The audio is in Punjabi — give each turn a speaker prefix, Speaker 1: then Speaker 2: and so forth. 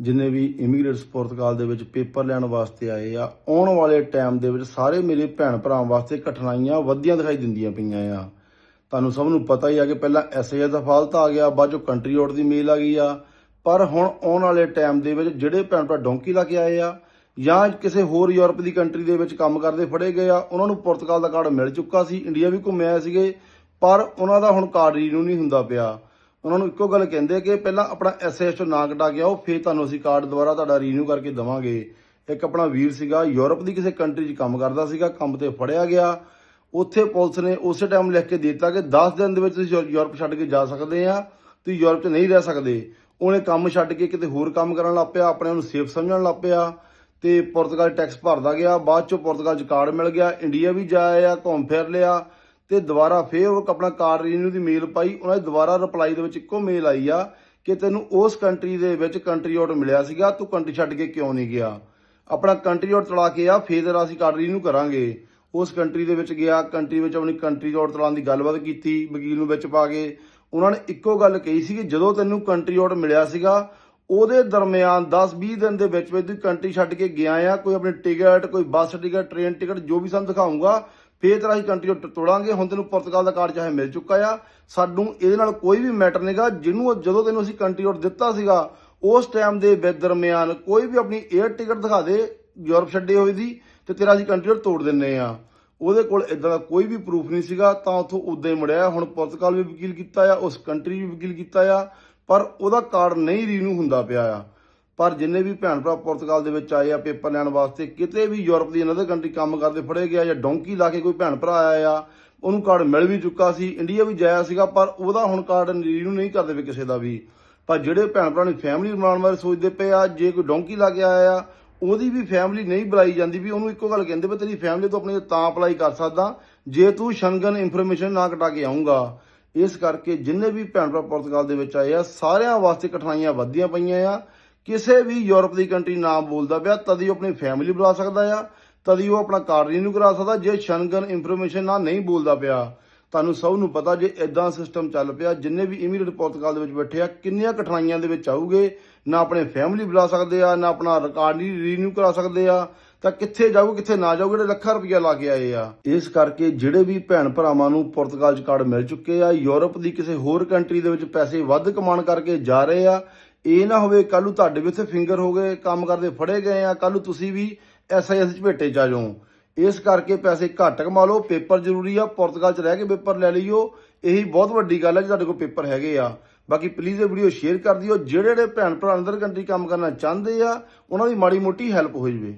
Speaker 1: ਜਿੰਨੇ ਵੀ ਇਮੀਗ੍ਰੇਟਸ ਪੁਰਤਗਾਲ ਦੇ ਵਿੱਚ ਪੇਪਰ ਲੈਣ ਵਾਸਤੇ ਆਏ ਆ, ਆਉਣ ਵਾਲੇ ਟਾਈਮ ਦੇ ਵਿੱਚ ਸਾਰੇ ਮੇਰੇ ਭੈਣ ਭਰਾਵਾਂ ਵਾਸਤੇ ਕਠਿਨਾਈਆਂ ਵੱਧਦੀਆਂ ਦਿਖਾਈ ਦਿੰਦੀਆਂ ਪਈਆਂ ਆ। ਤੁਹਾਨੂੰ ਸਭ ਨੂੰ ਪਤਾ ਹੀ ਆ ਕਿ ਪਹਿਲਾਂ ਐਸਏ ਦਾ ਫਾਲਤ ਆ ਗਿਆ, ਬਾਅਦ ਚੋਂ ਕੰਟਰੀ ਆਊਟ ਦੀ ਮੇਲ ਆ ਗਈ ਆ। ਪਰ ਹੁਣ ਆਉਣ ਵਾਲੇ ਟਾਈਮ ਦੇ ਵਿੱਚ ਜਿਹੜੇ ਭੈਣ ਭਰਾ ਡੋਂਕੀ ਲਾ ਕੇ ਆਏ ਆ, ਜਾਂ ਕਿਸੇ ਹੋਰ ਯੂਰਪ ਦੀ ਕੰਟਰੀ ਦੇ ਵਿੱਚ ਕੰਮ ਕਰਦੇ ਫੜੇ ਗਏ ਆ, ਉਹਨਾਂ ਨੂੰ ਪੁਰਤਗਾਲ ਦਾ ਕਾਰਡ ਮਿਲ ਚੁੱਕਾ ਸੀ ਇੰਡੀਆ ਵੀ ਘੁੰਮੇ ਆਏ ਸੀਗੇ, ਪਰ ਉਹਨਾਂ ਦਾ ਹੁਣ ਕਾਰਡ ਰੀਨਿਊ ਨਹੀਂ ਹੁੰਦਾ ਪਿਆ। ਉਹਨਾਂ ਨੂੰ ਇੱਕੋ ਗੱਲ ਕਹਿੰਦੇ ਕਿ ਪਹਿਲਾਂ ਆਪਣਾ ਐਸਐਸ ਤੋਂ ਨਾਂ ਕਟਾ ਕੇ ਆਓ, ਫਿਰ ਤੁਹਾਨੂੰ ਅਸੀਂ ਕਾਰਡ ਦੁਬਾਰਾ ਤੁਹਾਡਾ ਰੀਨਿਊ ਕਰਕੇ ਦਵਾਂਗੇ। ਇੱਕ ਆਪਣਾ ਵੀਰ ਸੀਗਾ, ਯੂਰਪ ਦੀ ਕਿਸੇ ਕੰਟਰੀ 'ਚ ਕੰਮ ਕਰਦਾ ਸੀਗਾ, ਕੰਮ ਤੇ ਫੜਿਆ ਗਿਆ। ਉੱਥੇ ਪੁਲਿਸ ਨੇ ਉਸੇ ਟਾਈਮ ਲਿਖ ਕੇ ਦਿੱਤਾ ਕਿ 10 ਦਿਨ ਦੇ ਵਿੱਚ ਤੁਸੀਂ ਯੂਰਪ ਛੱਡ ਕੇ ਜਾ ਸਕਦੇ ਆ, ਤੁਸੀਂ ਯੂਰਪ 'ਚ ਨਹੀਂ ਰਹਿ ਸਕਦੇ। ਉਹਨੇ ਕੰਮ ਛੱਡ ਕੇ ਕਿਤੇ ਹੋਰ ਕੰਮ ਕਰਨ ਲੱਗ ਪਿਆ, ਆਪਣੇ ਆਪ ਨੂੰ ਸੇਫ ਸਮਝਣ ਲੱਗ ਪਿਆ ਤੇ ਪੁਰਤਗਾਲ ਟੈਕਸ ਭਰਦਾ ਗਿਆ। ਬਾਅਦ ਚੋਂ ਪੁਰਤਗਾਲ 'ਚ ਕਾਰਡ ਮਿਲ ਗਿਆ ਇੰਡੀਆ ਵੀ ਜਾਇਆ ਘੁੰਮ ਫਿਰ ਲਿਆ। ਤੇ ਦੁਬਾਰਾ ਫੇਰ ਉਹ ਆਪਣਾ ਕਾਰਡ ਰੀਨਿਊ ਦੀ ਮੇਲ ਪਾਈ, ਉਹਨਾਂ ਦੀ ਦੁਬਾਰਾ ਰਿਪਲਾਈ ਦੇ ਵਿੱਚ ਇੱਕੋ ਮੇਲ ਆਈ ਆ ਕਿ ਤੈਨੂੰ ਉਸ ਕੰਟਰੀ ਦੇ ਵਿੱਚ ਕੰਟਰੀ ਆਊਟ ਮਿਲਿਆ ਸੀਗਾ, ਤੂੰ ਕੰਟਰੀ ਛੱਡ ਕੇ ਕਿਉਂ ਨਹੀਂ ਗਿਆ? ਆਪਣਾ ਕੰਟਰੀ ਆਊਟ ਤੜਾ ਕੇ ਆ, ਫੇਰ ਤੇਰਾ ਅਸੀਂ ਕਾਰਡ ਰੀਨਿਊ ਕਰਾਂਗੇ। ਉਸ ਕੰਟਰੀ ਦੇ ਵਿੱਚ ਗਿਆ ਕੰਟਰੀ ਵਿੱਚ ਆਪਣੀ ਕੰਟਰੀ ਆਊਟ ਤੜਾਉਣ ਦੀ ਗੱਲਬਾਤ ਕੀਤੀ, ਵਕੀਲ ਨੂੰ ਵਿੱਚ ਪਾ ਕੇ। ਉਹਨਾਂ ਨੇ ਇੱਕੋ ਗੱਲ ਕਹੀ ਸੀ ਕਿ ਜਦੋਂ ਤੈਨੂੰ ਕੰਟਰੀ ਆਊਟ ਮਿਲਿਆ ਸੀਗਾ ਉਹਦੇ ਦਰਮਿਆਨ 10-20 ਦਿਨ ਦੇ ਵਿੱਚ ਵਿੱਚ ਤੂੰ ਕੰਟਰੀ ਛੱਡ ਕੇ ਗਿਆ ਆ, ਕੋਈ ਆਪਣੀ ਟਿਕਟ, ਕੋਈ ਬੱਸ ਟਿਕਟ, ਟ੍ਰੇਨ ਟਿਕਟ, ਜੋ ਵੀ ਸਾਨੂੰ ਦਿਖਾਊਗਾ, ਫੇਰ ਤੇਰਾ ਅਸੀਂ ਕੰਟਰੀ ਆਊਟ ਤੋੜਾਂਗੇ। ਹੁਣ ਤੈਨੂੰ ਪੁਰਤਗਾਲ ਦਾ ਕਾਰਡ ਚਾਹੇ ਮਿਲ ਚੁੱਕਾ ਆ। ਸਾਨੂੰ ਇਹਦੇ ਨਾਲ ਕੋਈ ਵੀ ਮੈਟਰ ਨਹੀਂਗਾ ਜਿਹਨੂੰ ਜਦੋਂ ਤੈਨੂੰ ਅਸੀਂ ਕੰਟਰੀ ਔਰ ਦਿੱਤਾ ਸੀਗਾ, ਉਸ ਟਾਈਮ ਦੇ ਦਰਮਿਆਨ ਕੋਈ ਵੀ ਆਪਣੀ 에ਅਰ ਟਿਕਟ ਦਿਖਾ ਦੇ, ਯੂਰਪ ਛੱਡੇ ਹੋਏ ਦੀ, ਤੇ ਤੇਰਾ ਅਸੀਂ ਕੰਟਰੀ ਆਊਟ ਤੋੜ ਦਿੰਨੇ ਆ। ਉਹਦੇ ਕੋਲ ਇਦਾਂ ਦਾ ਕੋਈ ਵੀ ਪ੍ਰੂਫ ਨਹੀਂ ਸੀਗਾ, ਤਾਂ ਉੱਥੋਂ ਉਦਾਂ ਹੀ ਮੁੜਿਆ। ਹੁਣ ਪੁਰਤਗਾਲ ਵੀ ਵਕੀਲ ਕੀਤਾ ਆ, ਉਸ ਕੰਟਰੀ ਵੀ ਵਕੀਲ ਕੀਤਾ ਆ। ਪਰ ਉਹਦਾ ਕਾਰਡ ਨਹੀਂ ਰੀਨਿਊ ਹੁੰਦਾ ਪਿਆ ਆ। ਪਰ ਜਿੰਨੇ ਵੀ ਭੈਣ ਭਰਾ ਪੁਰਤਗਾਲ ਦੇ ਵਿੱਚ ਆਏ ਆ ਪੇਪਰ ਲੈਣ ਵਾਸਤੇ, ਕਿਤੇ ਵੀ ਯੂਰਪ ਦੀ ਅਨਦਰ ਕੰਟਰੀ ਕੰਮ ਕਰਦੇ ਫੜੇ ਗਿਆ ਜਾਂ ਡੋਂਕੀ ਲਾ ਕੇ ਕੋਈ ਭੈਣ ਭਰਾ ਆਇਆ ਆ, ਉਹਨੂੰ ਕਾਰਡ ਮਿਲ ਵੀ ਚੁੱਕਾ ਸੀ, ਇੰਡੀਆ ਵੀ ਜਾਇਆ ਸੀਗਾ, ਪਰ ਉਹਦਾ ਹੁਣ ਕਾਰਡ ਰੀਨਿਊ ਨਹੀਂ ਕਰਦੇ ਵੀ ਕਿਸੇ ਦਾ ਵੀ। ਪਰ ਜਿਹੜੇ ਭੈਣ ਭਰਾ ਨੇ ਫੈਮਿਲੀ ਬਣਾਉਣ ਬਾਰੇ ਸੋਚਦੇ ਪਏ ਆ, ਜੇ ਕੋਈ ਡੋਂਕੀ ਲਾ ਕੇ ਆਇਆ ਆ, ਉਹਦੀ ਵੀ ਫੈਮਿਲੀ ਨਹੀਂ ਬੁਲਾਈ ਜਾਂਦੀ ਵੀ ਉਹਨੂੰ ਇੱਕੋ ਗੱਲ ਕਹਿੰਦੇ ਵੀ ਤੇਰੀ ਫੈਮਿਲੀ ਤੋਂ ਆਪਣੇ ਤਾਂ ਅਪਲਾਈ ਕਰ ਸਕਦਾ, ਜੇ ਤੂੰ ਸ਼ੰਗਨ ਇਨਫੋਰਮੇਸ਼ਨ ਨਾ ਕਟਾ ਕੇ ਆਉਂਗਾ ਇਸ ਕਰਕੇ ਜਿੰਨੇ ਵੀ ਭੈਣ ਭਰਾ ਪੁਰਤਗਾਲ ਦੇ ਵਿੱਚ ਆਏ ਆ, ਸਾਰਿਆਂ ਵਾਸਤੇ ਕਠਿਨਾਈਆਂ ਵੱਧਦੀਆਂ ਪਈਆਂ ਆ। ਕਿਸੇ ਵੀ ਯੂਰਪ ਦੀ ਕੰਟਰੀ ਨਾ ਬੋਲਦਾ ਪਿਆ, ਤਦ ਹੀ ਉਹ ਆਪਣੀ ਫੈਮਿਲੀ ਬੁਲਾ ਸਕਦਾ ਆ, ਤਦ ਹੀ ਉਹ ਆਪਣਾ ਕਾਰਡ ਰੀਨਿਊ ਕਰਾ ਸਕਦਾ, ਜੇ ਸ਼ੰਗਨ ਇਨਫੋਰਮੇਸ਼ਨ ਨਾਲ ਨਹੀਂ ਬੋਲਦਾ ਪਿਆ, ਤੁਹਾਨੂੰ ਸਭ ਨੂੰ ਪਤਾ ਜੇ ਇਦਾਂ ਸਿਸਟਮ ਚੱਲ ਪਿਆ, ਜਿੰਨੇ ਵੀ ਇਮੀਗ੍ਰੇਟ ਪੁਰਤਗਾਲ ਦੇ ਵਿੱਚ ਬੈਠੇ ਆ, ਕਿੰਨੀਆਂ ਕਠਿਨਾਈਆਂ ਦੇ ਵਿੱਚ ਆਉਗੇ, ਨਾ ਆਪਣੇ ਫੈਮਿਲੀ ਬੁਲਾ ਸਕਦੇ ਆ, ਨਾ ਆਪਣਾ ਰਿਕਾਰਡ ਨਹੀਂ ਰੀਨਿਊ ਕਰਾ ਸਕਦੇ ਆ। ਤਾਂ ਕਿੱਥੇ ਜਾਊ, ਕਿੱਥੇ ਨਾ ਜਾਊ ਜਿਹੜੇ ਲੱਖਾਂ ਰੁਪਇਆ ਲਾ ਕੇ ਆਏ ਆ। ਇਸ ਕਰਕੇ ਜਿਹੜੇ ਵੀ ਭੈਣ ਭਰਾਵਾਂ ਨੂੰ ਪੁਰਤਗਾਲ ਚ ਕਾਰਡ ਮਿਲ ਚੁੱਕੇ ਆ, ਯੂਰਪ ਦੀ ਕਿਸੇ ਹੋਰ ਕੰਟਰੀ ਦੇ ਵਿੱਚ ਪੈਸੇ ਵੱਧ ਕਮਾਉਣ ਕਰਕੇ ਜਾ ਰਹੇ ਆ। ਇਹ ਨਾ ਹੋਵੇ ਕੱਲ ਨੂੰ ਤੁਹਾਡੇ ਵੀ ਉੱਥੇ ਫਿੰਗਰ ਹੋ ਗਏ, ਕੰਮ ਕਰਦੇ ਫੜੇ ਗਏ ਆ ਕੱਲ ਨੂੰ ਤੁਸੀਂ ਵੀ ਐਸਆਈਐਸ ਚ ਆ ਜਾ ਜਾਓ। ਇਸ ਕਰਕੇ ਪੈਸੇ ਘੱਟ ਕਮਾ ਲਓ, ਪੇਪਰ ਜ਼ਰੂਰੀ ਆ, ਪੁਰਤਗਾਲ ਚ ਰਹਿ ਕੇ ਪੇਪਰ ਲੈ ਲਈਓ। ਇਹੀ ਬਹੁਤ ਵੱਡੀ ਗੱਲ ਹੈ ਜੇ ਤੁਹਾਡੇ ਕੋਲ ਪੇਪਰ ਹੈਗੇ ਆ। ਬਾਕੀ ਪਲੀਜ਼ ਇਹ ਵੀਡੀਓ ਸ਼ੇਅਰ ਕਰ ਦਿਓ, ਜਿਹੜੇ ਜਿਹੜੇ ਭੈਣ ਭਰਾ ਅੰਦਰ ਕੰਟਰੀ ਕੰਮ ਕਰਨਾ ਚਾਹੁੰਦੇ ਆ, ਉਹਨਾਂ ਦੀ ਮਾੜੀ ਮੋਟੀ ਹੈਲਪ ਹੋ ਜਵੇ।